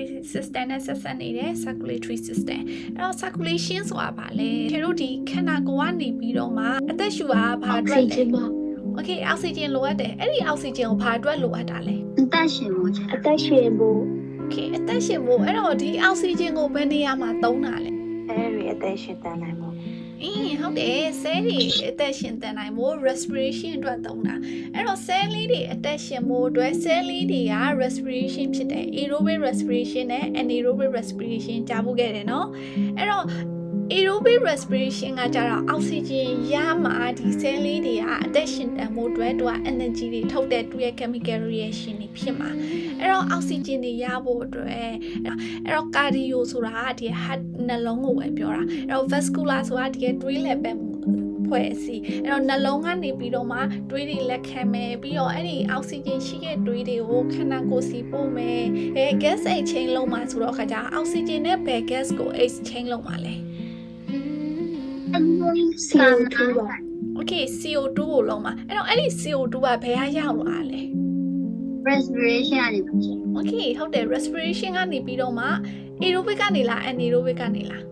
respiratory system နဲ့ဆက်ဆက်နေတဲ့ circulatory system အဲ့တော့ circulation ဆိုတာဘာလဲကျွန်တော်တို့ဒီခန္ဓာကိုယ်ကနေပြီးတော့မှအသက်ရှူတာဘာအောက်အတွက်ဆီလဲဂျင်မှာ Okay အောက်ဆီဂျင်လိုအပ်တယ်အဲ့ဒီအောက်ဆီဂျင်ကိုဘာအတွက်လိုအပ်တာလဲအသက်ရှင်ဖို့ချင်အသက်ရှင်ဖို့ Okay အသက်ရှင်ဖို့အဲ့တော့ဒီအောက်ဆီဂျင်ကိုဘယ်နေရာမှာသုံးတာလဲအဲဒီအသက်ရှင်တန်နိုင်ဖို့ အင်းဟုတ်တယ်ဆဲတွေအသက်ရှင်တန်နိုင်ဖို့ respiration အတွက်သုံးတာအဲ့တော့ဆဲလေးတွေအသက်ရှင်ဖို့အတွက်ဆဲလေးတွေက respiration ဖြစ်တယ် aerobic respiration နဲ့ anaerobic respiration ကြားဖို့ခဲ့တယ်နော်အဲ့တော့ aerobic respiration ကကြတော့အောက်ဆီဂျင်ရမှဒီဆဲလေးတွေကအသက်ရှင်တန်ဖို့အတွက်သူက energy တွေထုတ်တဲ့သူရဲ့ chemical reaction တွေဖြစ်မှာအဲ့တော့အောက်ဆီဂျင်တွေရဖို့အတွက်အဲ့တော့ cardio ဆိုတာကဒီ heart နှလုံးကိုပဲပြောတာအဲ့တော့ vascular ဆိုတာဒီရဲ့တွေးလက်ပဲဖွဲ့အစီအဲ့တော့နှလုံးကနေပြီးတော့မှတွေးတွေလက်ခံမယ်ပြီးတော့အဲ့ဒီအောက်ဆီဂျင်ရှိတဲ့တွေးတွေကိုခန္ဓာကိုယ်စီပို့မယ်အဲ gas exchange လုပ်မှာဆိုတော့ခါကျအောက်ဆီဂျင်နဲ့ဘယ် gas ကို exchange လုပ်မှာလဲ CO2 ပါ Okay CO2 ကိုလုံးမှာအဲ့တော့အဲ့ဒီ CO2 ကဘယ်ကရောက်လာလဲ respiration ကနေပါရှင် Okay ဟုတ်တယ် respiration ကနေပြီးတော့မှ aerobic ကနေလား anaerobic ကနေလား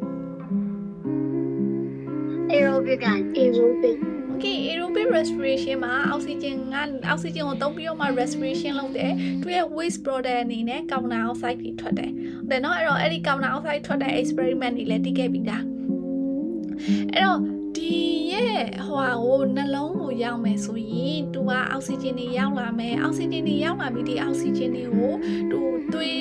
aerobic ကနေ aerobic Okay aerobic respiration မှာအောက်ဆီဂျင်ကအောက်ဆီဂျင်ကိုသုံးပြီးတော့မှ respiration လုပ်တယ်သူရဲ့ waste product အနေနဲ့ carbon dioxide တွေထွက်တယ်ဟုတ်တယ်เนาะအဲ့တော့အဲ့ဒီ carbon dioxide ထွက်တဲ့ experiment တွေလည်းသိခဲ့ပြီလား အဲ့တော့ဒီရဲ့ဟိုဟာကိုနှလုံးကိုရောက်မယ်ဆိုရင်သူကအောက်ဆီဂျင်တွေရောက်လာမယ်အောက်ဆီဂျင်တွေရောက်လာပြီးဒီအောက်ဆီဂျင်တွေကိုသူသွေး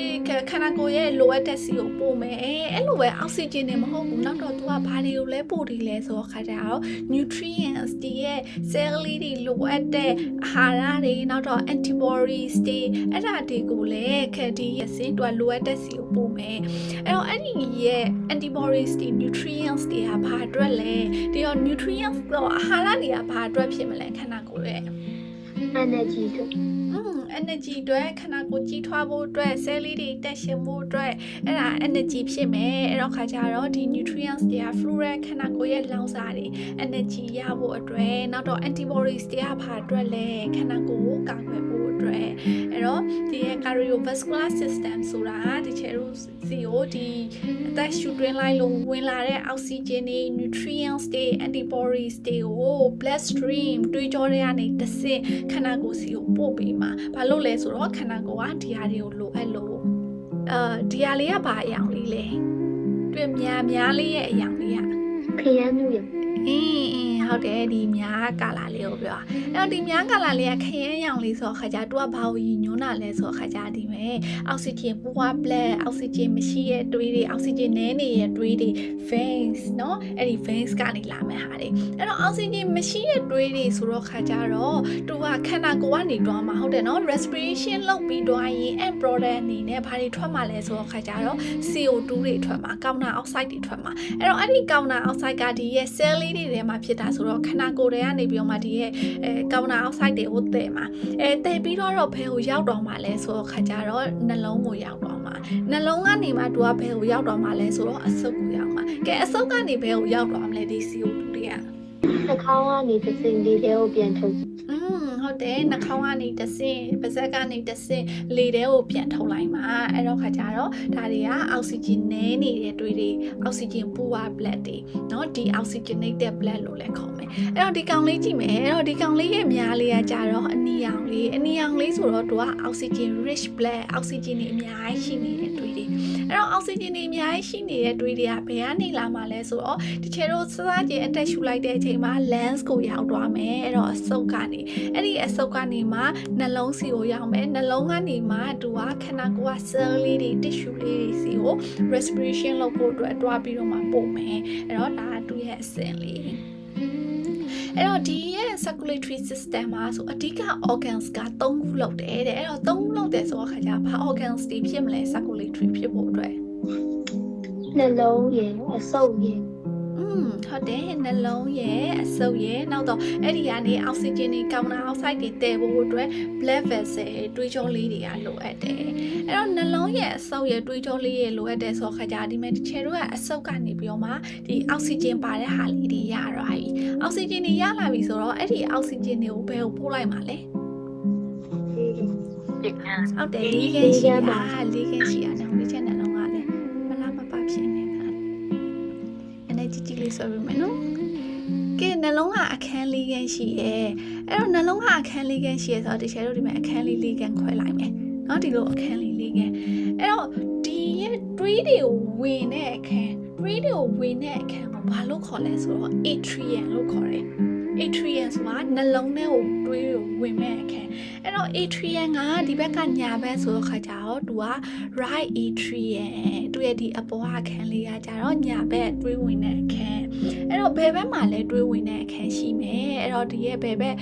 ခန္ဓာကိုယ်ရဲ့လိုအပ်တဲ့စီကိုပို့မယ်အဲ့လိုပဲအောက်ဆီဂျင်တွေမဟုတ်ဘူးနောက်တော့သူကဘာတွေကိုလဲပို့တယ်လဲဆိုတော့ခါကြတော့ nutrients တွေရဲ့ cell လေးတွေလိုအပ်တဲ့အာဟာရတွေနောက်တော့ antibodies တွေအဲ့ဒါတွေကိုလည်းခက်ဒီရဲ့စင်တို့လိုအပ်တဲ့စီကိုပို့မယ်အဲ့တော့အဲ့ဒီရဲ့ antibodies တွေ nutrients တွေကဘာအတွက်လဲဒီတော့ nutrients တော့အာဟာရတွေကဘာအတွက်ဖြစ်မလဲခန္ဓာကိုယ်ရဲ့ energy တို့อืม energy အတွက်ခန္ဓာကိုယ်ကြီးထွားဖို့အတွက် cell လေးတွေတက်ရှင်ဖို့အတွက်အဲ့ဒါ energy ဖြစ်မယ်အဲ့တော့ခါကြတော့ဒီ nutrients တွေက fluoride ခန္ဓာကိုယ်ရဲ့လောင်စာတွေ energy ရဖို့အတွက်နောက်တော့ antibodies တွေကဘာအတွက်လဲခန္ဓာကိုယ်ကိုကာကွယ်ဖို့ အတွက်အဲ့တော့ဒီရဲ့ cardiovascular system ဆိုတာဒီချေတို့စီကိုဒီအသက်ရှူတွင်းလိုက်လို့ဝင်လာတဲ့အောက်ဆီဂျင်တွေ nutrients တွေ antibodies တွေကို blood stream တွေးကြောတွေကနေတစ်ဆင့်ခန္ဓာကိုယ်စီကိုပို့ပေးမှာဘာလို့လဲဆိုတော့ခန္ဓာကိုယ်ကဒီဟာတွေကိုလိုအပ်လို့အာဒီဟာလေးကဘာအယောင်လေးလဲတွေ့များများလေးရဲ့အယောင်လေးကခရမ်းမျိုးရအင်းအင်း ဟုတ်တယ်ဒီများကာလာလေးကိုပြောတာအဲ့တော့ဒီများကာလာလေးကခရမ်းရောင်လေးဆိုတော့ခါကြတူကဘာကိုရည်ညွှန်းတာလဲဆိုတော့ခါကြဒီမဲ့အောက်ဆီဂျင်ပူဝါပလက်အောက်ဆီဂျင်မရှိရဲ့တွေးတွေအောက်ဆီဂျင်နည်းနေရဲ့တွေးတွေ veins เนาะအဲ့ဒီ veins ကနေလာမဲ့ဟာတွေအဲ့တော့အောက်ဆီဂျင်မရှိရဲ့တွေးတွေဆိုတော့ခါကြတော့တူကခန္ဓာကိုယ်ကနေတွားမှာဟုတ်တယ်เนาะ respiration လုပ်ပြီးတွားရင် end product အနေနဲ့ဘာတွေထွက်မှာလဲဆိုတော့ခါကြတော့ CO2 တွေထွက်မှာကောင်းတာအောက်ဆိုက်တွေထွက်မှာအဲ့တော့အဲ့ဒီကောင်းတာအောက်ဆိုက်ကဒီရဲ့ cell လေးတွေထဲမှာဖြစ်တာ ဆိုတော့ခန္ဓာကိုယ်တွေကနေပြီးတော့မှဒီရဲ့အဲကောင်းတာအောက်ဆိုက်တွေကိုတည်မှာအဲတည်ပြီးတော့တော့ဘယ်ကိုရောက်တော့မှာလဲဆိုတော့ခါကြတော့နှလုံးကိုရောက်တော့မှာနှလုံးကနေမှသူကဘယ်ကိုရောက်တော့မှာလဲဆိုတော့အဆုပ်ကိုရောက်မှာကဲအဆုပ်ကနေဘယ်ကိုရောက်တော့မလဲဒီ CO2 တွေကနှာခေါင်းကနေတစ်စင်လေးတွေကိုပြန်ထုတ်อืม ဟုတ်တယ်နှာခေါင်းကနေတဆင့်ပါးစပ်ကနေတဆင့်လေထဲကိုပြန်ထုတ်လိုက်မှာအဲ့တော့ခါကြတော့ဒါတွေကအောက်ဆီဂျင်နည်းနေတဲ့တွေတွေအောက်ဆီဂျင်ပူဝါ blood တွေเนาะဒီ oxygenated blood လို့လည်းခေါ်မယ်အဲ့တော့ဒီကောင်လေးကြည့်မယ်အဲ့တော့ဒီကောင်လေးရဲ့များလေးကကြတော့အနီရောင်လေးအနီရောင်လေးဆိုတော့သူက oxygen rich blood oxygen တွေအများကြီးရှိနေတဲ့တွေတွေအဲ့တော့ oxygen တွေအများကြီးရှိနေတဲ့တွေတွေကဘယ်ကနေလာမှာလဲဆိုတော့ဒီချေတို့စစားကျင်အတက်ရှူလိုက်တဲ့အချိန်မှာ lens ကိုရောက်သွားမယ်အဲ့တော့အဆုပ်ကနေ အဲ့ဒီအဆုပ်ကနေမှနှလုံးစီကိုရောက်မယ်နှလုံးကနေမှသူကခန္ဓာကိုယ်က cell လေးတွေ tissue လေးတွေစီကို respiration လုပ်ဖို့အတွက်တွားပြီးတော့မှပို့မယ်အဲ့တော့ဒါကသူ့ရဲ့အဆင့်လေးအဲ့တော့ဒီရဲ့ circulatory system မှာဆိုအဓိက organs က3ခုလောက်တယ်တဲ့အဲ့တော့3ခုလောက်တယ်ဆိုတော့ခါကျဘာ organs တွေဖြစ်မလဲ circulatory ဖြစ်ဖို့အတွက်နှလုံးရယ်အဆုပ်ရယ်อืม ဟုတ်တယ်နှလုံးရဲ့အဆုပ်ရဲ့နောက်တော့အဲ့ဒီကနေအောက်ဆီဂျင်တွေကောင်းတာအောက်ဆိုက်တွေတည်ဖို့အတွက် blood vessel တွေးကြောလေးတွေကလိုအပ်တယ်အဲ့တော့နှလုံးရဲ့အဆုပ်ရဲ့တွေးကြောလေးရဲ့လိုအပ်တယ်ဆိုတော့ခါကြဒီမဲ့ဒီချေတို့ကအဆုပ်ကနေပြီးတော့မှဒီအောက်ဆီဂျင်ပါတဲ့ဟာလေးတွေရတော့ပြီအောက်ဆီဂျင်တွေရလာပြီဆိုတော့အဲ့ဒီအောက်ဆီဂျင်တွေကိုဘယ်ကိုပို့လိုက်မှာလဲဒီကံဟုတ်တယ်လေးခင်းရှိတာလေးခင်းရှိတာနော်ဒီ ဆွဲပေးမယ်နော်ကဲနှလုံးကအခန်းလေးခန်းရှိရဲအဲ့တော့နှလုံးကအခန်းလေးခန်းရှိရဲဆိုတော့တခြားတို့ဒီမှာအခန်းလေးလေးခန်းခွဲလိုက်မယ်နော်ဒီလိုအခန်းလေးလေးခန်းအဲ့တော့ဒီရဲ့ tree တွေဝင်တဲ့အခန်း tree တွေဝင်တဲ့အခန်းကိုဘာလို့ခေါ်လဲဆိုတော့ atrium လို့ခေါ်တယ် atrium ဆိုတာနှလုံးထဲကိုတွေးကိုဝင်မဲ့အခန်းအဲ့တော့ atrium ကဒီဘက်ကညာဘက်ဆိုတော့ခါကြတော့သူက right atrium သူရဲ့ဒီအပေါ်ကအခန်းလေးကကြတော့ညာဘက်တွေးဝင်တဲ့အခန်းအဲ့တော့ဘယ်ဘက်မှာလဲတွေးဝင်တဲ့အခန်းရှိမယ်အဲ့တော့ဒီရဲ့ဘယ်ဘက်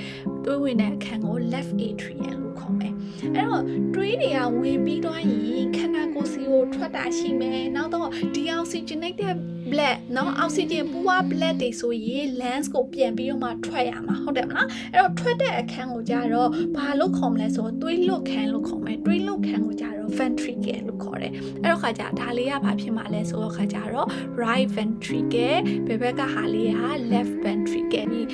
တွေးဝင်တဲ့အခန်းကို left atrium လို့ခေါ်မယ်အဲ့တော့တွေးတွေကဝင်ပြီးတော့ရင်ခန္ဓာကိုယ်စီကိုထွက်တာရှိမယ်နောက်တော့ deoxygenated blood เนาะ oxygen ပူဝ blood တွေဆိုရင် lungs ကိုပြန်ပြီးတော့မှထွက်ရမှာဟုတ်တယ်မလားအဲ့တော့ထွက်တဲ့အခန်းကိုကြတော့ဘာလို့ခေါ်မလဲဆိုတော့သွေးလွတ်ခန်းလို့ခေါ်မယ်သွေးလွတ်ခန်းကိုကြတော့ ventricle လို့ခေါ်တယ်အဲ့တော့ခါကြဒါလေးကဘာဖြစ်မှာလဲဆိုတော့ခါကြတော့ right ventricle ဘယ်ဘက်ကဟာလေးက left ventricle ပြီး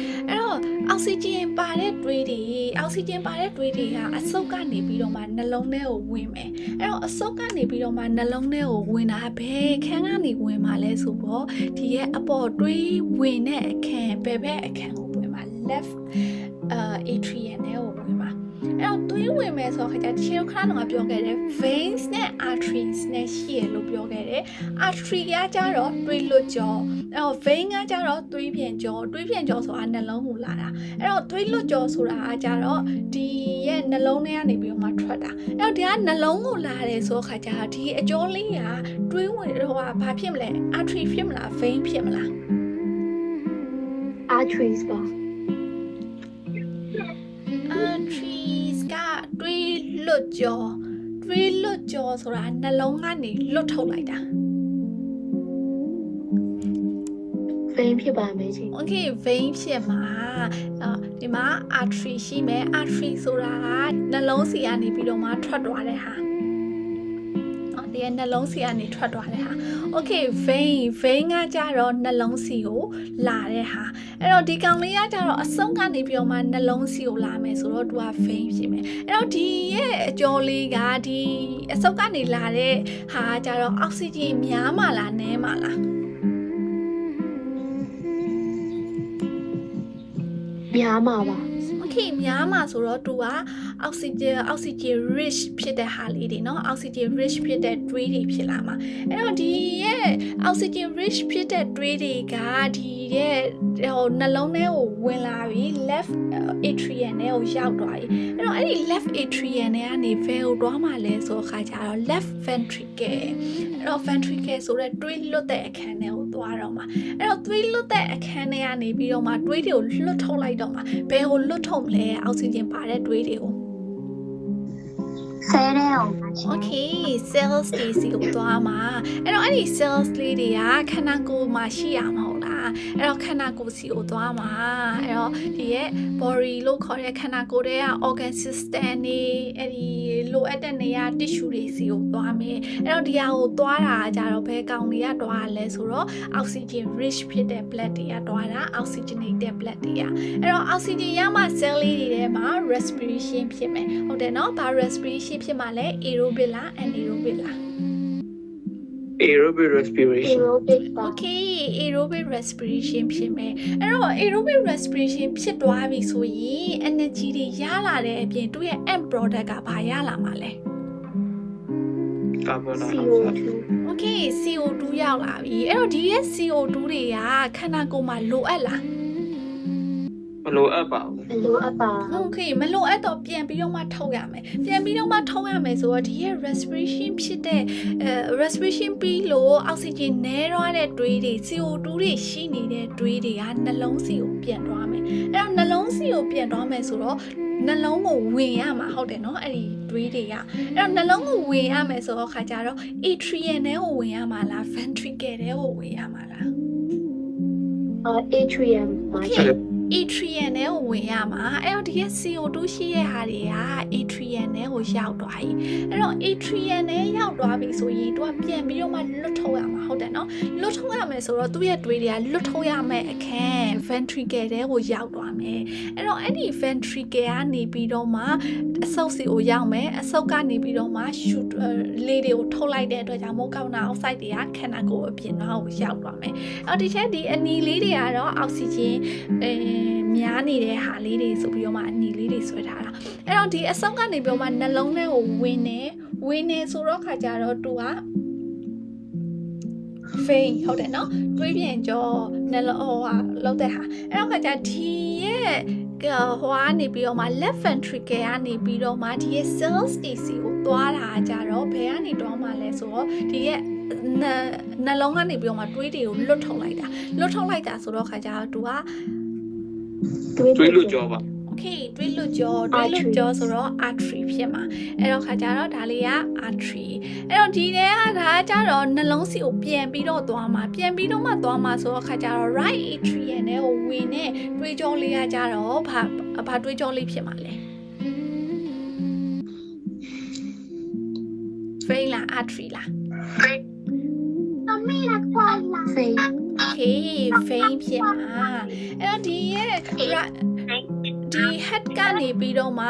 အဲ့တော့ oxygen ပါတဲ့သွေးတွေ oxygen ပါတဲ့သွေးတွေကအဆုတ်ကနေပြီးတော့မှနှလုံးထဲကိုဝင်မယ်အဲ့တော့အဆုတ်ကနေပြီးတော့မှနှလုံးထဲကိုဝင်တာဘယ်ခန်းကနေဝင်မှာလဲဆိုတော့ဒီရဲ့အပေါ်တွေးဝင်တဲ့အခန်းဘယ်ဘက်အခန်းကိုဝင်မှာ left အာ atrium နဲ့ကိုဝင်မှာ အဲ့တော့သွေးဝင်မယ်ဆိုတော့ခါကျတချို့ခဏတော့ပြောခဲ့တယ် veins နဲ့ arteries နဲ့ရှိရလို့ပြောခဲ့တယ် artery ကကြတော့သွေးလွတ်ကြောအဲ့တော့ vein ကကြတော့သွေးပြန်ကြောသွေးပြန်ကြောဆိုတာနှလုံးကိုလာတာအဲ့တော့သွေးလွတ်ကြောဆိုတာကကြတော့ဒီရဲ့နှလုံးထဲကနေပြီးတော့မှထွက်တာအဲ့တော့ဒီကနှလုံးကိုလာတယ်ဆိုတော့ခါကျတော့ဒီအကျောလေးကတွေးဝင်တော့ဟာဘာဖြစ်မလဲ artery ဖြစ်မလား vein ဖြစ်မလား arteries ပါ arteries ကတွေး လွတ်ကြောတွေးလွတ်ကြောဆိုတာနှလုံးကနေလွတ်ထုတ်လိုက်တာ vein ဖြစ်ပါမယ်ရှင် okay vein ဖြစ်မှာအော်ဒီမှာ artery ရှိမယ် artery ဆိုတာကနှလုံးစီကနေပြီးတော့မှထွက်သွားတဲ့ဟာ တရဲ့နှလုံးဆီကနေထွက်သွားတဲ့ဟာ okay vein vein ကကြတော့နှလုံးဆီကိုလာတဲ့ဟာအဲ့တော့ဒီကောင်လေးကကြတော့အစုံကနေပြီးတော့မှနှလုံးဆီကိုလာမယ်ဆိုတော့သူက vein ဖြစ်မယ်အဲ့တော့ဒီရဲ့အကျော်လေးကဒီအစုံကနေလာတဲ့ဟာကြတော့အောက်ဆီဂျင်များမှလားနည်းမှလားများမှာပါ okay များမှာဆိုတော့ तू က အောက်ဆီဂျင်အောက်ဆီဂျင် rich ဖြစ်တဲ့ဟာလေးတွေเนาะအောက်ဆီဂျင် rich ဖြစ်တဲ့ tree တွေဖြစ်လာမှာအဲ့တော့ဒီရဲ့အောက်ဆီဂျင် rich ဖြစ်တဲ့ tree တွေကဒီရဲ့ဟိုနှလုံးထဲကိုဝင်လာပြီး left atrium ထဲကိုရောက်သွားပြီအဲ့တော့အဲ့ဒီ left atrium ထဲကနေ vein ကိုတွားမှလဲဆိုတော့ခါကြတော့ left ventricle အဲ့တော့ ventricle ဆိုတဲ့တွေးလွတ်တဲ့အခန်းထဲကိုသွားတော့မှာအဲ့တော့တွေးလွတ်တဲ့အခန်းထဲကနေပြီးတော့မှတွေးတွေကိုလွတ်ထုတ်လိုက်တော့မှာဘယ်ကိုလွတ်ထုတ်မလဲအောက်ဆီဂျင်ပါတဲ့တွေးတွေကို ဆဲတဲ့အောင်ပါရှင် Okay cells တွေစီကိုသွားမှာအဲ့တော့အဲ့ဒီ cells လေးတွေကခန္ဓာကိုယ်မှာရှိရမှာဟုတ်လားအဲ့တော့ခန္ဓာကိုယ်စီကိုသွားမှာအဲ့တော့ဒီရဲ့ body လို့ခေါ်တဲ့ခန္ဓာကိုယ်ရဲ့ organ system တွေအဲ့ဒီ လိုအပ်တဲ့နေရာ tissue တွေစီကိုသွားမယ်အဲ့တော့ဒီဟာကိုသွားတာကကြတော့ဘယ်ကောင်တွေကသွားရလဲဆိုတော့ oxygen rich ဖြစ်တဲ့ blood တွေကသွားတာ oxygenated blood တွေကအဲ့တော့ oxygen ရမှ cell လေးတွေထဲမှာ respiration ဖြစ်မယ်ဟုတ်တယ်နော်ဘာ respiration ဖြစ်မှလဲ aerobic လား anaerobic လား aerobic respiration aerobic ပါ Okay aerobic respiration ဖြစ်မယ်အဲ့တော့ aerobic respiration ဖြစ်သွားပြီဆိုရင် energy တွေရလာတဲ့အပြင်သူ့ရဲ့ end product ကဘာရလာမှာလဲ carbon dioxide CO2 Okay CO2 ရောက်လာပြီအဲ့တော့ဒီရဲ့ CO2 တွေကခန္ဓာကိုယ်မှာလိုအပ်လားမ လိုအပ်ပါဘူးဘယ်လိုအပ်ပါ Okay မလိုအပ်တော့ပြန်ပြီးတော့မှထုတ်ရမယ်ပြန်ပြီးတော့မှထုတ်ရမယ်ဆိုတော့ဒီရဲ့ respiration ဖြစ်တဲ့အဲ respiration ပြီးလို့ oxygen နည်းသွားတဲ့တွေးတွေ CO2 တွေရှိနေတဲ့တွေးတွေကနှလုံးစီကိုပြန်သွားမယ်အဲ့တော့နှလုံးစီကိုပြန်သွားမယ်ဆိုတော့နှလုံးကိုဝင်ရမှာဟုတ်တယ်နော်အဲ့ဒီတွေးတွေကအဲ့တော့နှလုံးကိုဝင်ရမယ်ဆိုတော့ခါကြတော့ atrium ထဲကိုဝင်ရမှာလား ventricle ထဲကိုဝင်ရမှာလားအာ atrium ပါ Okay atrium နဲ့ကိုဝင်ရမှာအဲ့တော့ဒီရဲ့ CO2 ရှိတဲ့ဟာတွေက atrium နဲ့ကိုရောက်သွားပြီအဲ့တော့ atrium နဲ့ရောက်သွားပြီဆိုရင်သူကပြန်ပြီးတော့မှလွတ်ထုတ်ရမှာဟုတ်တယ်နော်လွတ်ထုတ်ရမယ်ဆိုတော့သူ့ရဲ့တွေးတွေကလွတ်ထုတ်ရမယ်အခန်း ventricle တဲ့ကိုရောက်သွားမယ်အဲ့တော့အဲ့ဒီ ventricle ကနေပြီးတော့မှအဆုပ်စီကိုရောက်မယ်အဆုပ်ကနေပြီးတော့မှ shoot လေးတွေကိုထုတ်လိုက်တဲ့အတွက်ကြောင့်မို့ကောင်းတာ oxide တွေကခန္ဓာကိုယ်အပြင်တော့ကိုရောက်သွားမယ်အဲ့တော့ဒီချက်ဒီအနီလေးတွေကတော့အောက်ဆီဂျင်အဲများနေတဲ့ဟာလေးတွေဆိုပြီးတော့မှအနီလေးတွေဆွဲထားတာအဲ့တော့ဒီအဆုပ်ကနေပြီးတော့မှနှလုံးထဲကိုဝင်နေဝင်နေဆိုတော့ခါကြတော့သူက vein ဟုတ်တယ်နော်တွေးပြန်ကြောနှလုံးဟိုဟာလောက်တဲ့ဟာအဲ့တော့ခါကြဒီရဲ့ကဟိုကနေပြီးတော့မှ left ventricle ကနေပြီးတော့မှဒီရဲ့ cells တွေစီကိုသွားတာကြတော့ဘယ်ကနေတော့မှလဲဆိုတော့ဒီရဲ့နှလုံးကနေပြီးတော့မှတွေးတွေကိုလွတ်ထုတ်လိုက်တာလွတ်ထုတ်လိုက်တာဆိုတော့ခါကြတော့သူက တွေးလို့ကြောပါ Okay တွေးလွတ်ကြောတွေးလွတ်ကြောဆိုတော့ artery ဖြစ်မှာအဲ့တော့ခါကြတော့ဒါလေးက artery အဲ့တော့ဒီထဲကဒါကကြတော့နှလုံးစီကိုပြန်ပြီးတော့သွားမှာပြန်ပြီးတော့မှသွားမှာဆိုတော့ခါကြတော့ right atrium နဲ့ကိုဝင်နေတွေးကြောလေးကကြတော့ဘာဘာတွေးကြောလေးဖြစ်မှာလဲ vein လား artery လား飞 okay vein ဖြစ်မှာအဲ့တော့ဒီရဲ့ right ဒီ head ကနေပြီးတော့မှ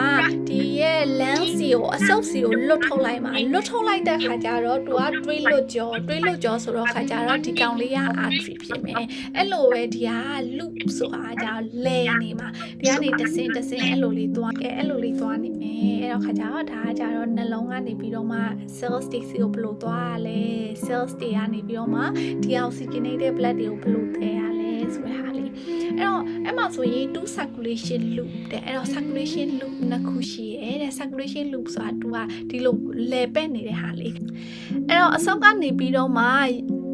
ဒီရဲ့ lens စီကိုအဆုပ်စီကိုလွတ်ထုတ်လိုက်မှာလွတ်ထုတ်လိုက်တဲ့ခါကျတော့သူကတွေးလွတ်ကြောတွေးလွတ်ကြောဆိုတော့ခါကျတော့ဒီကောင်လေးက artery ဖြစ်မယ်အဲ့လိုပဲဒီက loop ဆိုတာကလဲနေမှာဒီကနေတဆင်းတဆင်းအဲ့လိုလေးသွားကဲအဲ့လိုလေးသွားနေမယ်အဲ့တော့ခါကျတော့ဒါကကျတော့နှလုံးကနေပြီးတော့မှ cells တွေစီကိုဘယ်လိုသွားရလဲ cells တွေကနေပြီးတော့မှဒီ oxygenated blood တွေကိုဘယ်လိုသယ်ရလဲဆိုတဲ့ဟာလေး အဲ့တော့အဲ့မှာဆိုရင် two circulation loop တဲ့အဲ့တော့ circulation loop နှစ်ခုရှိရဲတဲ့ circulation loop ဆိုတာသူကဒီလိုလဲပက်နေတဲ့ဟာလေးအဲ့တော့အဆုတ်ကနေပြီးတော့မှ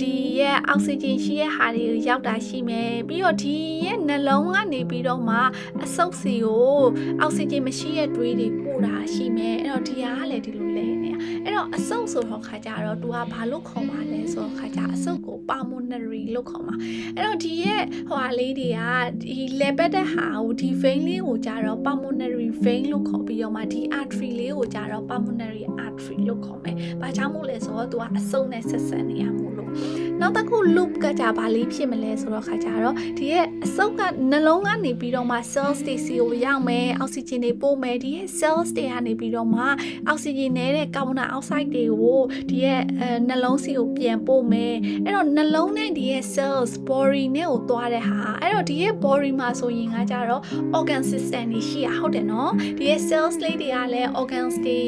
ဒီရဲ့အောက်ဆီဂျင်ရှိရဲ့ဟာတွေရောက်တာရှိမယ်ပြီးတော့ဒီရဲ့နှလုံးကနေပြီးတော့မှအဆုတ်စီကိုအောက်ဆီဂျင်မရှိရဲ့တွေးတွေပို့ တာရှိမယ်အဲ့တော့ဒီဟာကလည်းဒီလိုလဲနေတာအဲ့တော့အဆုတ်ဆိုတော့ခါကြတော့သူကဘာလို့ခေါ်ပါလဲဆိုတော့ခါကြအဆုတ်ကို pulmonary လို့ခေါ်မှာအဲ့တော့ဒီရဲ့ဟိုဟာလေးတွေကဒီလဲပတ်တဲ့ဟာကိုဒီ vein လေးကိုကြတော့ pulmonary vein လို့ခေါ်ပြီးတော့မှဒီ artery လေးကိုကြတော့ pulmonary artery လို့ခေါ်မယ်။ဘာကြောင့်မို့လဲဆိုတော့သူကအဆုတ်နဲ့ဆက်ဆက်နေရမို့လို့ နောက်တစ်ခု loop ကကြဘာလေးဖြစ်မလဲဆိုတော့ခါကြတော့ဒီရဲ့အဆုတ်ကနှလုံးကနေပြီးတော့မှ cells တွေစီကိုရောက်မယ်အောက်ဆီဂျင်တွေပို့မယ်ဒီရဲ့ cells တွေကနေပြီးတော့မှအောက်ဆီဂျင်နဲ့ကာဗွန်ဒိုင်အောက်ဆိုက်တွေကိုဒီရဲ့အဲနှလုံးစီကိုပြန်ပို့မယ်အဲ့တော့နှလုံးနဲ့ဒီရဲ့ cells body နဲ့ကိုသွားတဲ့ဟာအဲ့တော့ဒီရဲ့ body မှာဆိုရင်ကကြတော့ organ system တွေရှိရဟုတ်တယ်နော်ဒီရဲ့ cells လေးတွေကလည်း organs တွေ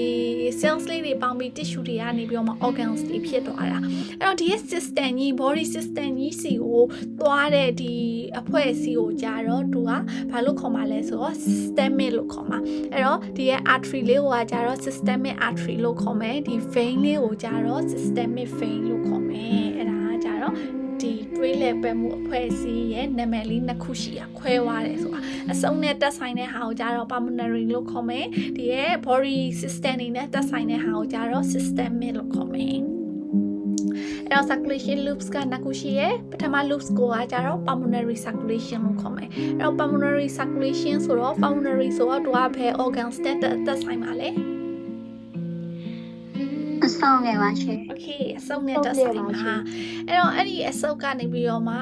cells လေးတွေပေါင်းပြီး tissue တွေကနေပြီးတော့မှ organs တွေဖြစ်သွားတာအဲ့တော့ဒီရဲ့ system ကြီး body system ကြီးစီကိုသွားတဲ့ဒီအဖွဲ့အစည်းကိုကြတော့သူကဘာလို့ခေါ်မှာလဲဆိုတော့ systemic လို့ခေါ်မှာအဲ့တော့ဒီရဲ့ artery လေးကိုကကြတော့ systemic artery လို့ခေါ်မယ်ဒီ vein လေးကိုကြတော့ systemic vein လို့ခေါ်မယ်အဲ့ဒါကကြတော့ဒီတွေးလဲပက်မှုအဖွဲ့အစည်းရဲ့နာမည်လေးနှစ်ခုရှိတာခွဲသွားတယ်ဆိုတာအစုံနဲ့တက်ဆိုင်တဲ့ဟာကိုကြတော့ pulmonary လို့ခေါ်မယ်ဒီရဲ့ body system တွေနဲ့တက်ဆိုင်တဲ့ဟာကိုကြတော့ systemic လို့ခေါ်မယ် အဲ့တော့ circulation loops ကနှစ်ခုရှိရယ်ပထမ loops ကိုကကြတော့ pulmonary circulation လို့ခေါ်မယ်အဲ့တော့ pulmonary circulation ဆိုတော့ pulmonary ဆိုတော့သူကဘယ် organ တက်တက်ဆိုင်ပါလဲ အဆောင်ငယ်ပါရှင် okay အစုပ်နဲ့တက်ဆိုင်မှာအဲ့တော့အဲ့ဒီအစုပ်ကနေပြီးတော့မှ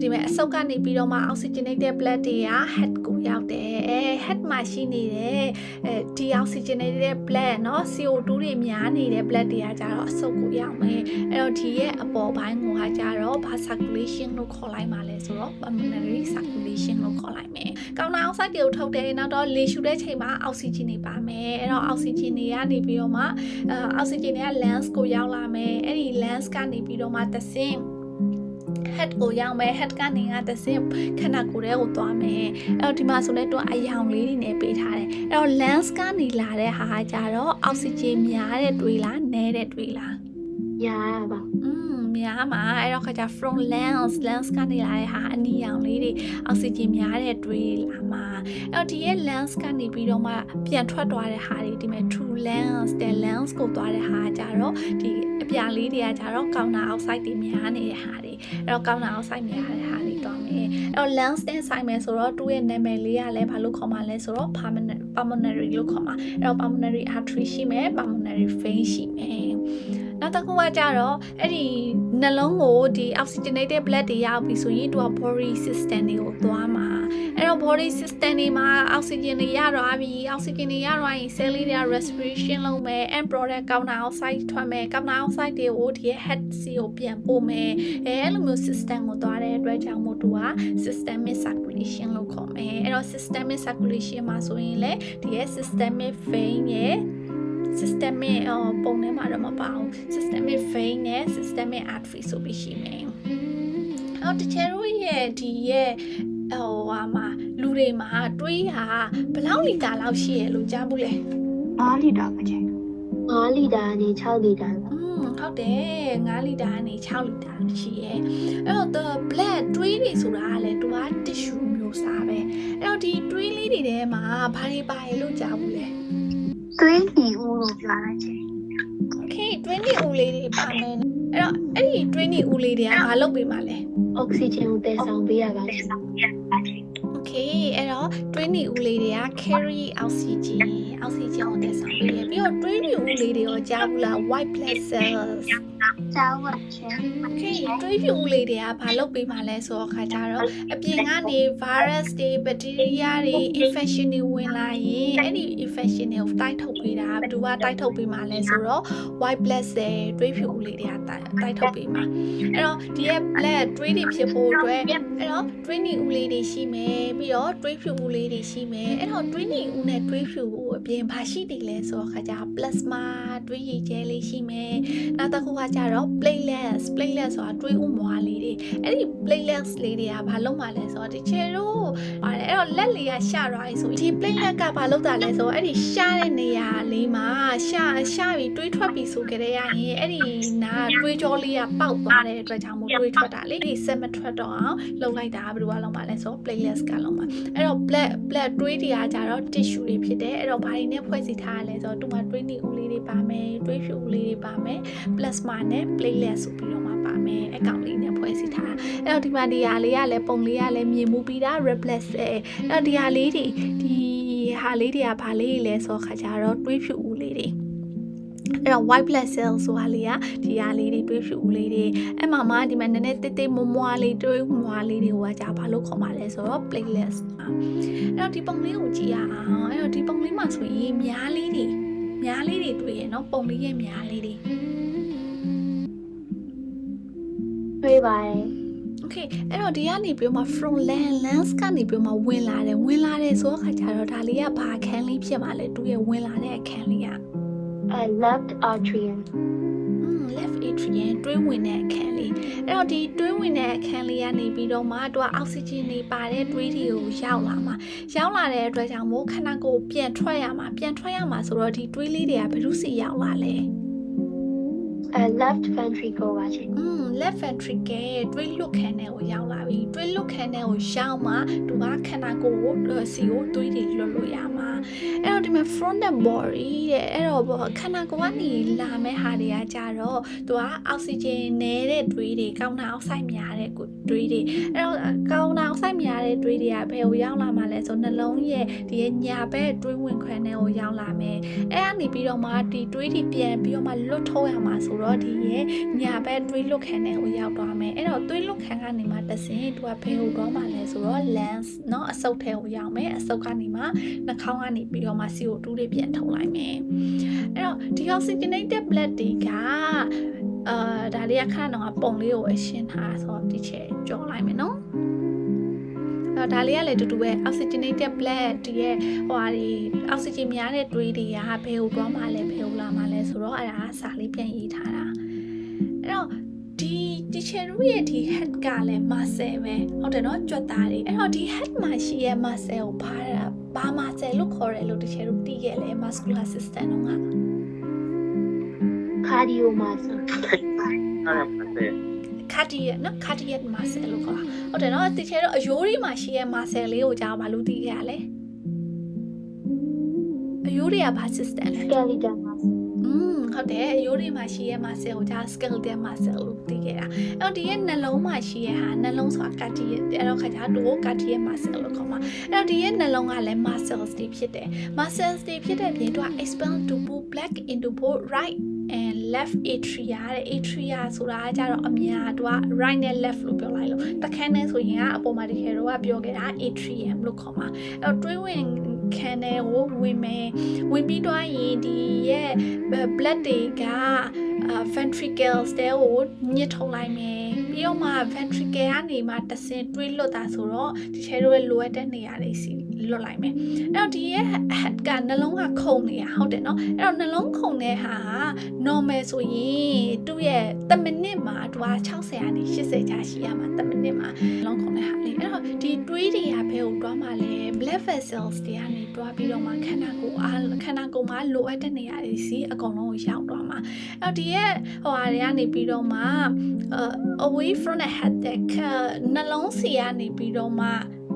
ဒီမဲ့အစုပ်ကနေပြီးတော့မှ oxygenated blood တွေက head ကိုရောက်တယ်အဲ head မှာရှိနေတဲ့အဲဒီ oxygenated blood เนาะ CO2 တွေများနေတဲ့ blood တွေကကြတော့အစုပ်ကိုရောက်မယ်အဲ့တော့ဒီရဲ့အပေါ်ပိုင်း ကိုကကြတော့ဘာ circulation လို့ခေါ်လိုက်မှာလဲဆိုတော့ pulmonary circulation လို့ခေါ်လိုက်မယ်ကောင်းတာ oxide တွေကိုထုတ်တယ်နောက်တော့လေရှူတဲ့ချိန်မှာ oxygen တွေပါမယ်အဲ့တော့ oxygen တွေကနေပြီးတော့မှအဲ oxygen တွေက lungs ကိုရောက်လာမယ်အဲ့ဒီ lungs ကနေပြီးတော့မှသစင်း head ကိုရောက်မယ် head ကနေကသစင်းခန္ဓာကိုယ်ထဲကိုသွားမယ်အဲ့တော့ဒီမှာဆိုလဲတော့အယောင်လေးတွေနဲ့ပေးထားတယ်အဲ့တော့ lungs ကနေလာတဲ့ဟာကကြတော့ oxygen များတဲ့တွေလားနည်းတဲ့တွေလားရပါอืม များမှာအဲ့တော့ခါကျ from lens lens ကနေလာတဲ့ဟာအနီရောင်လေးတွေအောက်ဆီဂျင်များတဲ့တွေလာမှာအဲ့တော့ဒီရဲ့ lens ကနေပြီးတော့မှပြန်ထွက်သွားတဲ့ဟာတွေဒီမဲ့ true lens တဲ့ lens ကိုသွားတဲ့ဟာကကြတော့ဒီပြာလေးတွေကကြတော့ကောင်းတာ outside တွေများနေတဲ့ဟာတွေအဲ့တော့ကောင်းတာ outside များတဲ့ဟာတွေတွားမယ်အဲ့တော့ lens နဲ့ဆိုင်မယ်ဆိုတော့သူ့ရဲ့နာမည်လေးကလည်းဘာလို့ခေါ်မှာလဲဆိုတော့ pulmonary pulmonary လို့ခေါ်မှာအဲ့တော့ pulmonary artery ရှိမယ် pulmonary vein ရှိမယ် နောက်တစ်ခုကကြတော့အဲ့ဒီနှလုံးကိုဒီ oxygenated blood တွေရောက်ပြီဆိုရင်သူက body system တွေကိုသွားမှာအဲ့တော့ body system တွေမှာ oxygen တွေရတော့ပြီ oxygen တွေရတော့ရင် cell လေးတွေက respiration လုပ်မယ် end product carbon dioxide ထွက်မယ် carbon dioxide တွေကိုဒီ head စီကိုပြန်ပို့မယ်အဲအဲ့လိုမျိုး system ကိုသွားတဲ့အတွက်ကြောင့်မို့သူက systemic circulation လို့ခေါ်မယ်အဲ့တော့ systemic circulation မှာဆိုရင်လေဒီရဲ့ systemic vein ရဲ့ systemic အော်ပုံထဲမှာတော့မပါဘူး systemic vein နဲ့ systemic artery ဆိုပြီးရှိမယ်။အော်တချယ်တို့ရဲ့ဒီရဲ့ဟိုဟာမှာလူတွေမှာတွေးဟာဘယ်လောက်လီတာလောက်ရှိရလို့ကြားဘူးလဲ5လီတာပဲချင်း5လီတာနဲ့6လီတာ။อืมဟုတ်တယ်9လီတာကနေ6လီတာရှိရဲ။အဲ့တော့ the blood တွေးတွေဆိုတာကလည်းသူက tissue မျိုးစားပဲ။အဲ့တော့ဒီတွေးလေးတွေထဲမှာဘာတွေပါရလို့ကြားဘူးလဲ။ သွေးညီဦးလို့ပြောလိုက်ချင်း Okay 20ဦးလေးတွေပါမယ်။အဲ့တော့အဲ့ဒီ20ဦးလေးတွေကဘာလုပ်ပေးမှာလဲအောက်ဆီဂျင်ကိုတည်ဆောင်ပေးရပါရှင် Okay အဲ့တော့20ဦးလေးတွေက carry oxygen oxygen ကိုတက်ဆောင်ပေးရပြီးတော့20ဦးလေးတွေရောကြားဘူးလား white blood cells ကျောင်းဝချင်း Okay 20ဦးလေးတွေကဘာလုပ်ပေးမှာလဲဆိုတော့ခါကြတော့အပြင်ကနေ virus တွေ bacteria တွေ infection တွေဝင်လာရင် အဲ့ဒီ infection တွေကိုတိုက်ထုတ်ပေးတာဘယ်သူကတိုက်ထုတ်ပေးမှာလဲဆိုတော့ white blood cell တွေးဖြူဦးလေးတွေကတိုက်တိုက်ထုတ်ပေးမှာအဲ့တော့ဒီရဲ့ blood တွေးတွေဖြစ်ဖို့အတွက်အဲ့တော့တွေးနေဦးလေးတွေရှိမယ်ပြီးတော့တွေးဖြူဦးလေးတွေရှိမယ်အဲ့တော့တွေးနေဦးနဲ့တွေးဖြူဦးအပြင်ဘာရှိတယ်လဲဆိုတော့ခါကြ plasma တွေးရည်ကျဲလေးရှိမယ်နောက်တစ်ခုကကြတော့ platelets platelets ဆိုတာတွေးဦးမွားလေးတွေအဲ့ဒီ platelets လေးတွေကဘာလုပ်မှလဲဆိုတော့ဒီချေတို့ပါတယ်အဲ့တော့လက်လေးကရှာသွားပြီဆိုဒီ platelet ကဘာလုပ်တာလဲဆိုတော့အဲ့ဒီရှာတဲ့နေရာလေးမှာရှာရှာပြီးတွေးထွက်ပြီးဆိုကြတဲ့ရရင်အဲ့ဒီနာတွေးကြောလေးကပေါက်သွားတဲ့အတွက်ကြောင့်မို့တွေးထွက်တာလေဒီဆက်မထွက်တော့အောင်လုပ်လိုက်တာဘယ်လိုကလုပ်မှလဲဆိုတော့ platelets ကလုပ်မှာအဲ့တော့ blood blood တွေးတွေကကြတော့ tissue တွေဖြစ်တယ်အဲ့တော့ဘာတွေနဲ့ဖွဲ့စည်းထားရလဲဆိုတော့သူကတွေးနေဦးလေး တွေပါမယ်တွေးဖြူဦးလေးတွေပါမယ် plasma နဲ့ platelet ဆိုပြီးတော့မှပါမယ်အကောင်လေးနဲ့ဖွဲ့စည်းထားအဲ့တော့ဒီမှာဒီဟာလေးကလည်းပုံလေးကလည်းမြင်မှုပြီးတာ reflex အဲ့တော့ဒီဟာလေးတွေဒီဟာလေးတွေကဘာလေးလဲဆိုတော့ခါကြတော့တွေးဖြူဦးလေးတွေအဲ့တော့ white blood cells ဆိုတာလေးကဒီဟာလေးတွေတွေးဖြူဦးလေးတွေအဲ့မှာမှဒီမှာနည်းနည်းတိတ်တိတ်မွားမွားလေးတွေးမွားလေးတွေကကြာဘာလို့ခေါ်မှာလဲဆိုတော့ platelets အဲ့တော့ဒီပုံလေးကိုကြည့်ရအောင်အဲ့တော့ဒီပုံလေးမှာဆိုရင်များလေးတွေ များလေးတွေတွေ့ရနော်ပုံလေးရဲ့များလေးတွေတွေးပါတယ် Okay အဲ့တော့ဒီကနေပြီးတော့မှ from land lens ကနေပြီးတော့မှဝင်လာတယ်ဝင်လာတယ်ဆိုတော့ခါကျတော့ဒါလေးကဘာအခန်းလေးဖြစ်မှာလဲသူရဲ့ဝင်လာတဲ့အခန်းလေးက I left atrium mm left atrium တွင်းဝင်တဲ့အခန်းလေးအဲ့တော့ဒီတွင်းဝင်တဲ့အခန်းလေးကနေပြီးတော့မှသူကအောက်ဆီဂျင်တွေပါတဲ့တွင်းတွေကိုရောက်လာမှာရောက်လာတဲ့အတွက်ကြောင့်မို့ခန္ဓာကိုယ်ပြန်ထွက်ရမှာပြန်ထွက်ရမှာဆိုတော့ဒီတွင်းလေးတွေကဘယ်သူစီရောက်လာလဲ I left ventricle ပါရှင်อืม left ventricle တွေးလွတ်ခန်းထဲကိုရောက်လာပြီတွေးလွတ်ခန်းထဲကိုရောက်မှသူကခန္ဓာကိုယ်ကိုစီကိုတွေးတွေလွတ်လို့ရမှာအဲ့တော့ဒီမှာ frontal body တဲ့အဲ့တော့ဘောခန္ဓာကိုယ်ကနေလာမဲ့ဟာတွေကကြတော့သူကအောက်ဆီဂျင်နည်းတဲ့တွေးတွေကောင်းတာအောက်ဆိုက်များတဲ့တွေးတွေအဲ့တော့ကောင်းတာအောက်ဆိုက်များတဲ့တွေးတွေကဘယ်ကိုရောက်လာမှာလဲဆိုနှလုံးရဲ့ဒီရဲ့ညာဘက်တွေးဝင်ခွန်းထဲကိုရောက်လာမယ်အဲ့ကနေပြီးတော့မှဒီတွေးတွေပြန်ပြီးတော့မှလွတ်ထုတ်ရမှာဆိုတဒီရဲ့ညာဘက်တွေးလွတ်ခန်းထဲကိုရောက်သွားမယ်အဲ့တော့တွေးလွတ်ခန်းကနေမှတဆင်သူကဘယ်ကိုတော့မှလဲဆိုတော့ lens เนาะအဆုပ်ထဲကိုရောက်မယ်အဆုပ်ကနေမှနှာခေါင်းကနေပြီးတော့မှ CO2 တွေပြန်ထုတ်လိုက်မယ်အဲ့တော့ဒီ oxygenated blood တွေကအာဒါလေးကခဏတော့ပုံလေးကိုအရှင်းထားဆိုတော့ဒီချက်ကြောလိုက်မယ်နော် အဲ့ဒါလေးကလည်းတူတူပဲ oxygenated blood ဒီရဲ့ဟိုဟာဒီ oxygen များတဲ့တွေးတွေကဘယ်ကိုသွားမှလဲဘယ်ကိုလာမှလဲဆိုတော့အဲ့ဒါစာလေးပြန်ရေးထားတာအဲ့တော့ဒီ teacher တို့ရဲ့ဒီ head ကလည်း muscle ပဲဟုတ်တယ်နော်ကြွက်သားတွေအဲ့တော့ဒီ head မှာရှိရဲ့ muscle ကိုဘာဘာ muscle လို့ခေါ်တယ်လို့ teacher တို့သိခဲ့လဲ muscular system တော့က cardio muscle အဲ့ဒါ ပတ်သက် cardiac နော် cardiac muscle လို့ခေါ်တာဟုတ်တယ်နော် teacher တို့အယိုးတွေမှာရှိရဲ့ muscle လေးကိုကြာဘာလို့သိခဲ့ရလဲအယိုးတွေကဘာ system လဲ skeletal muscle อืมဟုတ်တယ်ရိုးတွေမှာရှိရဲ muscle ကိုဒါ skeletal muscle လို့သိခဲ့တာအဲ့တော့ဒီရဲ့နှလုံးမှာရှိရဲဟာနှလုံးဆိုတာ cardiac အဲ့တော့ခါကျတော့ cardiac muscle လို့ခေါ်မှာအဲ့တော့ဒီရဲ့နှလုံးကလည်း muscles တွေဖြစ်တယ် muscles တွေဖြစ်တဲ့ပြင်သူက expand to pull black into both right and left atria တဲ့ atria ဆိုတာကကြတော့အများသူက right နဲ့ left လို့ပြောလိုက်လို့တခန်းနဲ့ဆိုရင်ကအပေါ်မှာဒီခေတော့ကပြောခဲ့တာ atrium လို့ခေါ်မှာအဲ့တော့တွေးဝင်ခံတဲ့ကိုဝင်မယ်ဝင်ပြီးတော့ရင်ဒီရဲ့ blood တွေက ventricles တဲကိုညှစ်ထုတ်လိုက်မယ်ပြီးတော့မှ ventricle ကနေမှတဆင်တွေးလွတ်တာဆိုတော့ဒီချဲတို့ရဲ့လိုအပ်တဲ့နေရာတွေစီ လွတ်လိုက်မယ်အဲ့တော့ဒီရဲ့ head ကနှလုံးကခုန်နေတာဟုတ်တယ်နော်အဲ့တော့နှလုံးခုန်တဲ့ဟာက normal ဆိုရင်သူ့ရဲ့10မိနစ်မှာသူက60ကနေ80ကြာရှိရမှာ10မိနစ်မှာနှလုံးခုန်တဲ့ဟာလေးအဲ့တော့ဒီတွေးတွေကဘယ်ကိုတွားမှာလဲ blood vessels တွေကနေတွားပြီးတော့မှခန္ဓာကိုယ်အားခန္ဓာကိုယ်မှာလိုအပ်တဲ့နေရာတွေစီအကုန်လုံးကိုရောက်သွားမှာအဲ့တော့ဒီရဲ့ဟိုဟာတွေကနေပြီးတော့မှ uh, away from the head တဲ့နှလုံးစီကနေပြီးတော့မှ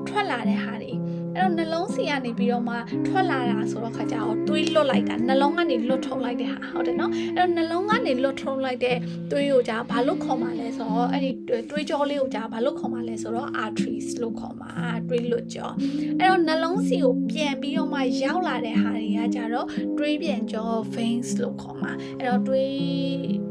ထွက်လာတဲ့ဟာတွေ အဲ့တော့နှလုံးဆီကနေပြီးတော့မှထွက်လာတာဆိုတော့ခါကြတော့သွေးလွတ်လိုက်တာနှလုံးကနေလွတ်ထုတ်လိုက်တဲ့ဟာဟုတ်တယ်နော်အဲ့တော့နှလုံးကနေလွတ်ထုတ်လိုက်တဲ့သွေးကိုကြာဘာလို့ခေါ်မှာလဲဆိုတော့အဲ့ဒီသွေးကြောလေးကိုကြာဘာလို့ခေါ်မှာလဲဆိုတော့ arteries လို့ခေါ်မှာသွေးလွတ်ကြောအဲ့တော့နှလုံးဆီကိုပြန်ပြီးတော့မှရောက်လာတဲ့ဟာတွေကကြာတော့သွေးပြန်ကြော veins လို့ခေါ်မှာအဲ့တော့သွေး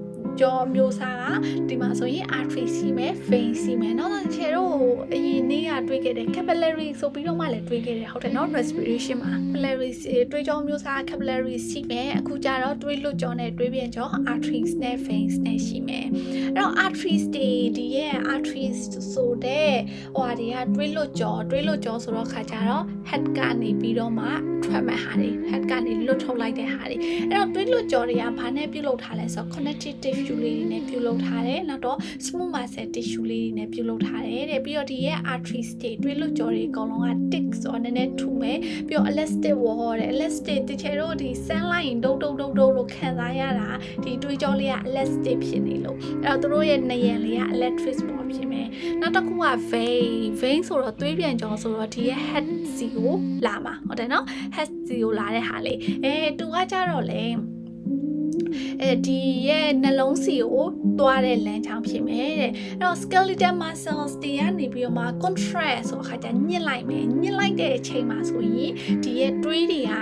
ကြောမျိုးစားကဒီမှာဆိုရင် artery စီမယ် vein စီမယ်เนาะချေတို့အရင်နေ့ကတွေးခဲ့တဲ့ capillary ဆိုပြီးတော့မှလည်းတွေးခဲ့တယ်ဟုတ်တယ်เนาะ respiration မှာ capillary တွေးကြောမျိုးစား capillary စီမယ်အခုကျတော့တွေးလွတ်ကြောနဲ့တွေးပြန်ကြော arteries နဲ့ veins နဲ့ရှိမယ်အဲ့တော့ arteries တွေဒီရဲ့ arteries ဆိုတဲ့ဟိုဟာတွေကတွေးလွတ်ကြောတွေးလွတ်ကြောဆိုတော့ခါကျတော့ head ကနေပြီးတော့မှထွက်မဲ့ဟာတွေ head ကနေလွတ်ထုတ်လိုက်တဲ့ဟာတွေအဲ့တော့တွေးလွတ်ကြောတွေကဘာနဲ့ပြုတ်လုပ်ထားလဲဆိုတော့ connective tissue လေးတွေနဲ့ပြုတ်လုပ်ထားတယ်နောက်တော့ smooth muscle tissue လေးတွေနဲ့ပြုတ်လုပ်ထားတယ်တဲ့ပြီးတော့ဒီရဲ့ arteries တွေတွေးလွတ်ကြောတွေအကုန်လုံးက tick ဆိုတော့နည်းနည်းထူမယ်ပြီးတော့ elastic wall တဲ့ elastic တချေတော့ဒီဆန်းလိုက်ရင်ဒုတ်ဒုတ်ဒုတ်ဒုတ်လို့ခံစားရတာဒီတွေးကြောလေးက elastic ဖြစ်နေလို့အဲ့တော့သူတို့ရဲ့နေရန်လေးက electric ball ဖြစ်မယ်နောက်တစ်ခုက vein vein ဆိုတော့သွေးပြန်ကြောဆိုတော့ဒီရဲ့ head စီကိုလာမှာဟုတ်တယ်နော် head စီကိုလာတဲ့ဟာလေးအဲတူကကြတော့လေ အဲဒီရဲ့နှလုံးစီကိုသွားတဲ့လမ်းကြောင်းဖြစ်မယ်တဲ့အဲ့တော့ skeletal muscles တွေကနေပြီးတော့မှ contract ဆိုတော့ခါကျညှစ်လိုက်မယ်ညှစ်လိုက်တဲ့အချိန်မှာဆိုရင်ဒီရဲ့တွေးတွေက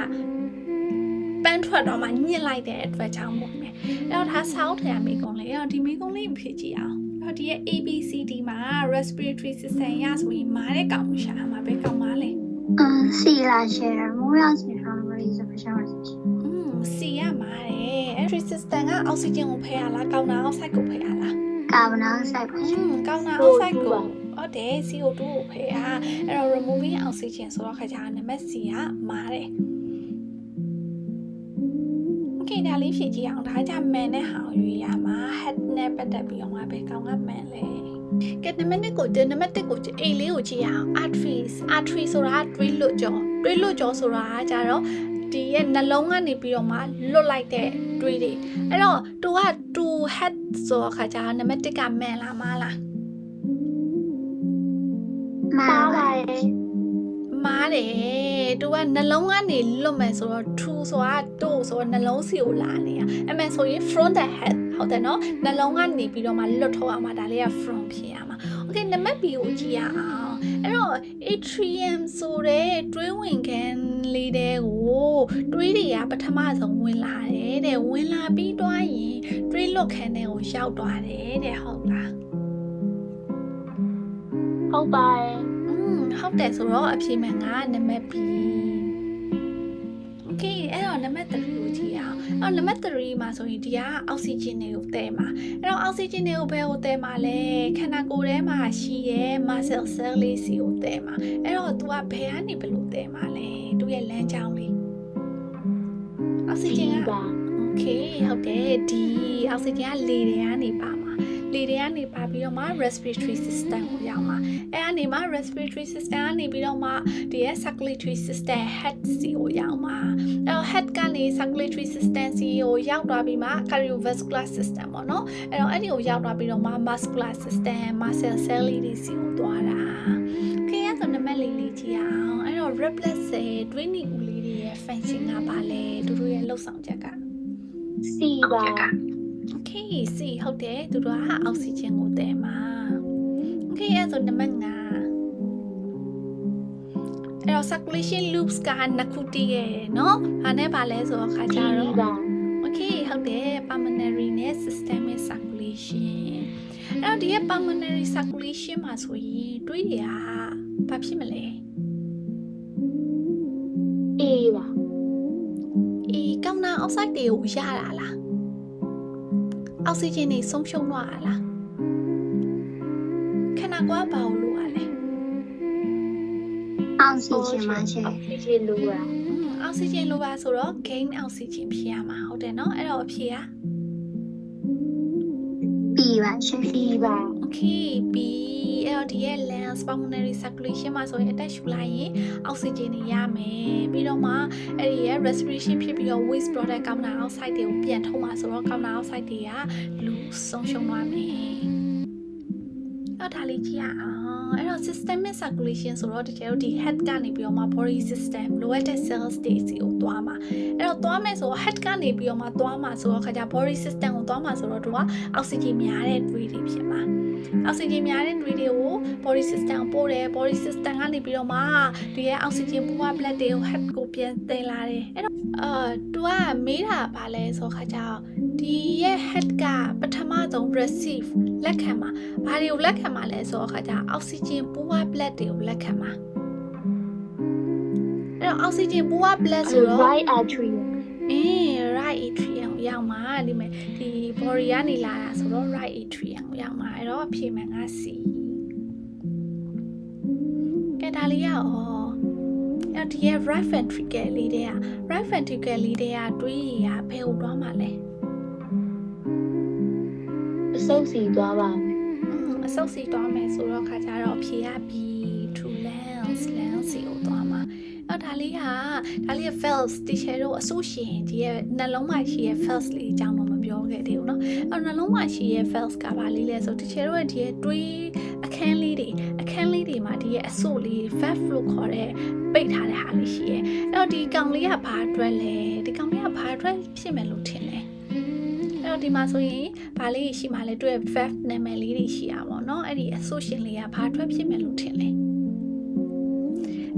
ပန်းထွက်တော့မှညှစ်လိုက်တဲ့အတွက်ကြောင့်ပေါ့မယ်အဲ့တော့ဒါဆောင်းထရာမိကုံးလေးအဲ့တော့ဒီမိကုံးလေးဖြည့်ကြည့်အောင်ော့ဒီရဲ့ ABCD မှာ respiratory system ရဆိုရင်မားတဲ့ကောင်ရှာမှာပဲကောင်မားလေအာ C လာ share မိုးရ share မလို့ဆိုပါရှာပါစီ C က system ကအောက်ဆီဂျင်ကိုဖယ်ရလားကာဗွန်ဒိုင်အောက်ဆိုက်ကိုဖယ်ရလားကာဗွန်ဒိုင်အောက်ဆိုက်ပါอืมကာဗွန်ဒိုင်အောက်ဆိုက်ကိုဟုတ်တယ် CO2 ကိုဖယ်ရအဲ့တော့ removing oxygen ဆိုတော့ခါကျနံပါတ် C ကမာတယ် Okay ဒါလေးဖြည့်ကြည့်အောင်ဒါကြမန်နဲ့ဟာကိုရွေးရမှာ head နဲ့ပတ်သက်ပြီးတော့မှပဲကောင်းကမန်လဲကဲနံပါတ်1ကိုနံပါတ်1ကိုအိတ်လေးကိုကြည့်ရအောင် arteries artery ဆိုတာ tree လွတ်ကြော tree လွတ်ကြောဆိုတာကကြတော့ဒီရဲ့နှလုံးကနေပြီးတော့မှလွတ်လိုက်တဲ့ တွေးတယ်အဲ့တော့ तू က तू head ဆိုတော့ခါကျနံပါတ်1ကမှန်လားမလားမှားပါတယ်မားတယ်။ तू ကနှလုံးကနေလွတ်မယ်ဆိုတော့ true ဆိုတာ to ဆိုတော့နှလုံးစီကိုလာနေရ။အမှန်ဆိုရင် from the head ဟုတ်တယ်နော်။နှလုံးကနေပြီးတော့မှလွတ်ထုတ်အောင်မှဒါလေးက from ဖြစ်ရမှာ။ Okay နံပါတ် B ကိုကြည့်ရအောင်။အဲ့တော့ atrium ဆိုတဲ့တွေးဝင်ခန်းလေးတဲ့ကိုတွေးတွေကပထမဆုံးဝင်လာတယ်တဲ့ဝင်လာပြီးတော့ရင်တွေးလွတ်ခန်းတဲ့ကိုရောက်သွားတယ်တဲ့ဟုတ်လား 好白， อืมဟုတ်တယ်ဆိုတော့အဖြေမှန်ကနံပါတ် B Okay အဲ့တော့နံပါတ်3ကိုကြည့်အောင်အဲ့တော့နံပါတ်3မှာဆိုရင်ဒီကအောက်ဆီဂျင်တွေကိုတည်မှာအဲ့တော့အောက်ဆီဂျင်တွေကိုဘယ်ကိုတည်မှာလဲခန္ဓာကိုယ်ထဲမှာရှိရဲ့ muscle cell လေးစီကိုတည်မှာအဲ့တော့ तू ကဘယ်ကနေဘယ်လိုတည်မှာလဲသူ့ရဲ့လမ်းကြောင်းလေးအောက်ဆီဂျင်က吧，Okay ဟုတ်တယ်ဒီအောက်ဆီဂျင်ကလေတွေကနေပါမှာလေတွေကနေပါပြီးတော့မှ respiratory system ကိုရောက်မှာ အဲကနေမှ respiratory system ကနေပြီးတော့မှဒီရဲ့ circulatory system head စီကိုရောက်မှာအဲတော့ head ကနေ circulatory system စီကိုရောက်သွားပြီးမှ cardiovascular system ပေါ့နော်အဲတော့အဲ့ဒီကိုရောက်သွားပြီးတော့မှ muscular system muscle cell လေးတွေစီကိုသွားတာ Okay အဲ့ဆိုနံပါတ်လေးလေးကြည့်အောင်အဲ့တော့ red blood cell တွင်းနီဦးလေးတွေရဲ့ function ကပါလဲသူတို့ရဲ့လှုပ်ဆောင်ချက်ကစီပါ Okay C ဟုတ်တယ်သူတို့ကအောက်ဆီဂျင်ကိုတည်မှာ Okay အဲ့ဒါဆိုနံပါတ်5အဲ့တော့ circulation loops ကနှစ်ခုတည်ရဲ့เนาะဟာနဲ့ပါလဲဆိုတော့ခါကြ စီ တော့ ပါ Okay ဟုတ်တယ် pulmonary နဲ့ systemic circulation အဲ့တော့ဒီရဲ့ pulmonary circulation မှာဆိုရင်တွေးတွေကဘာဖြစ်မလဲ အေးပါ အေးကောင်းနာအောက်ဆိုက်တွေကိုရတာလားအောက်ဆီဂျင်တွေဆုံးရှုံးသွားတာလား ခဏကွာဘာလို့လဲ အောက်ဆီဂျင်ပါရှင် ဒီလိုလိုရအောက်ဆီဂျင်လိုပါဆိုတော့ gain အောက်ဆီဂျင်ဖြည့်ရမှာဟုတ်တယ်နော်အဲ့တော့အဖြေอ่ะ P ပါရှင်ဒီပါ okay B အဲ့တော့ဒီရဲ့ lens pulmonary circulation မှာဆိုရင်အတက်ရှူလိုက်ရင်အောက်ဆီဂျင်တွေရမယ်ပြီးတော့မှအဲ့ဒီရဲ့ respiration ဖြစ်ပြီးတော့ waste product carbon dioxide တွေကိုပြန်ထုတ်မှာဆိုတော့ carbon dioxide တွေကလူဆုံးရှုံးသွားမယ် အဲ့ဒါလေးကြည့်ရအောင်အဲ့တော့ systemic circulation ဆိုတော့တကယ်လို့ဒီ head ကနေပြီးတော့မှ body system လိုအပ်တဲ့ cells တွေစီကိုသွားမှာအဲ့တော့သွားမယ်ဆိုတော့ head ကနေပြီးတော့မှသွားမှာဆိုတော့ခါကျ body system ကိုသွားမှာဆိုတော့သူကအောက်ဆီဂျင်များတဲ့တွေတွေဖြစ်မှာ အောက်ဆီဂျင်များတဲ့တွေတွေကို body system ကိုပို့တယ် body system ကနေပြီးတော့မှဒီရဲ့အောက်ဆီဂျင်ပူဝ blood တွေကို head ကိုပြန်သယ်လာတယ်အဲ့တော့အာသူကမေးတာပါလဲဆိုတော့ခါကျတော့ဒီရဲ့ head ကပထမဆုံး receive လက်ခံမှာဘာတွေကိုလက်ခံမှာလဲဆိုတော့ခါကျအောက်ဆီဂျင်ပူဝ blood တွေကိုလက်ခံမှာအဲ့တော့အောက်ဆီဂျင်ပူဝ blood ဆိုတော့ right artery အင်း right atrium ကိုရောက်မှာဒီမဲ့ဒီ body ကနေလာတာဆိုတော့ right atrium ကိုရောက်မှာအဲ့တော့အဖြေမှန်က C ကဲဒါလေးရအောင်အဲ့ဒီရဲ့ right ventricle လေးတဲ့က right ventricle လေးတဲ့ကတွေးရဘယ်ကိုတွားမှာလဲအဆုပ်စီသွားပါမယ်อืมအဆုပ်စီတွားမယ်ဆိုတော့ခါကြတော့အဖြေက B to lungs lungs စီကိုတွား နော်ဒါလေးဟာဒါလေးရဲ့ fails teacher တို့အဆိုရှင်ဒီရဲ့နှလုံးမှာရှိရဲ့ fails လေးအကြောင်းတော့မပြောခဲ့သေးဘူးနော်အဲ့နှလုံးမှာရှိရဲ့ fails ကဘာလေးလဲဆို teacher တို့ရဲ့ဒီရဲ့တွေးအခန်းလေးတွေအခန်းလေးတွေမှာဒီရဲ့အဆိုလေး valve လို့ခေါ်တဲ့ပိတ်ထားတဲ့ဟာလေးရှိရဲ့အဲ့တော့ဒီကောင်လေးကဘာအတွက်လဲဒီကောင်လေးကဘာအတွက်ဖြစ်မယ်လို့ထင်လဲအဲ့တော့ဒီမှာဆိုရင်ဗာလေးရှိမှလဲတွေ့ valve နာမည်လေးတွေရှိတာပေါ့နော်အဲ့ဒီ association လေးကဘာအတွက်ဖြစ်မယ်လို့ထင်လဲ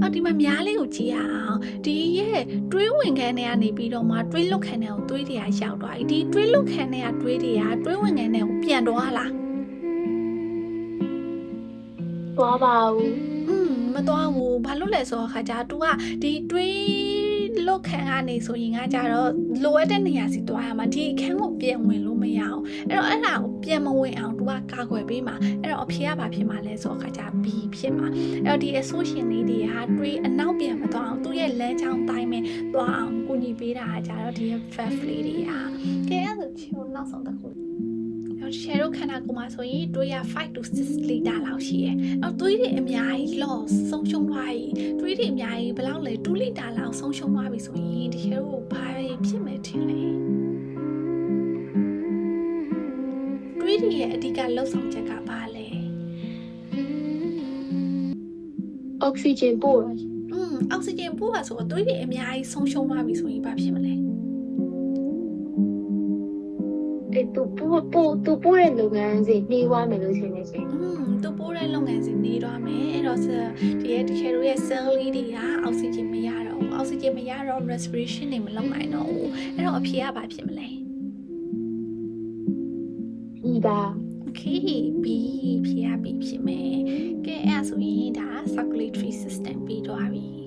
အော်ဒီမှာများလေးကိုကြည့်ရအောင်ဒီရဲ့တွေးဝင်ခန်းထဲကနေပြီးတော့မှတွေးလွတ်ခန်းထဲကိုတွေးတွေကရောက်သွားပြီဒီတွေးလွတ်ခန်းထဲကတွေးတွေကတွေးဝင်ခန်းထဲကိုပြန်သွားလား သွားပါဘူး อืมမသွားဘူးဘာလို့လဲဆိုတော့ခါကျ तू ကဒီတွေး လွတ်ခန်းကနေဆိုရင်ကကြတော့လိုအပ်တဲ့နေရာစီသွားရမှာဒီအခန်းကိုပြန်ဝင်လို့မရအောင်အဲ့တော့အဲ့ဒါကိုပြန်မဝင်အောင် तू ကကာကွယ်ပေးမှာအဲ့တော့အဖေကဘာဖြစ်မှာလဲဆိုတော့ခါကျ B ဖြစ်မှာအဲ့တော့ဒီ association လေးတွေကတွေးအနောက်ပြန်မသွားအောင်သူ့ရဲ့လမ်းကြောင်းတိုင်းပဲသွားအောင်ကူညီပေးတာကကြတော့ဒီ valve လေးတွေကကဲအဲ့ဒါချီကိုနောက်ဆုံးတစ်ခု တော့ရှယ်တို့ခန္ဓာကိုယ်မှာဆိုရင်တွေးရ5 to 6 liter လောက်ရှိရဲ့။အော်တွေးတွေအများကြီး loss ဆုံးရှုံးသွားပြီ။တွေးတွေအများကြီးဘယ်လောက်လဲ2 liter လောက်ဆုံးရှုံးသွားပြီဆိုရင်ဒီရှယ်တို့ဘာဖြစ်မယ်ထင်လဲ။တွေးတွေရဲ့အဓိကလှုပ်ဆောင်ချက်ကဘာလဲအောက်ဆီဂျင်ပို့တာ။อืมအောက်ဆီဂျင်ပို့ပါဆိုတော့တွေးတွေအများကြီးဆုံးရှုံးသွားပြီဆိုရင်ဘာဖြစ်မလဲ သူပို့ပို့သူပို့တဲ့လုပ်ငန်းစဉ်နှီးွားမယ်လို့ထင်နေရှင်อืมသူပို့တဲ့လုပ်ငန်းစဉ်နှီးွားမယ်အဲ့တော့ဒီရဲ့တကယ်လို့ရဲ့ cell လေးတွေကအောက်ဆီဂျင်မရတော့ဘူးအောက်ဆီဂျင်မရတော့ respiration တွေမလုပ်နိုင်တော့ဘူးအဲ့တော့အဖြေကဘာဖြစ်မလဲဒီပါ okay b ဖြေရပြီဖြစ်မယ်ကဲအဲ့ဆိုရင်ဒါ circulatory system ပြီးတော့ပြီ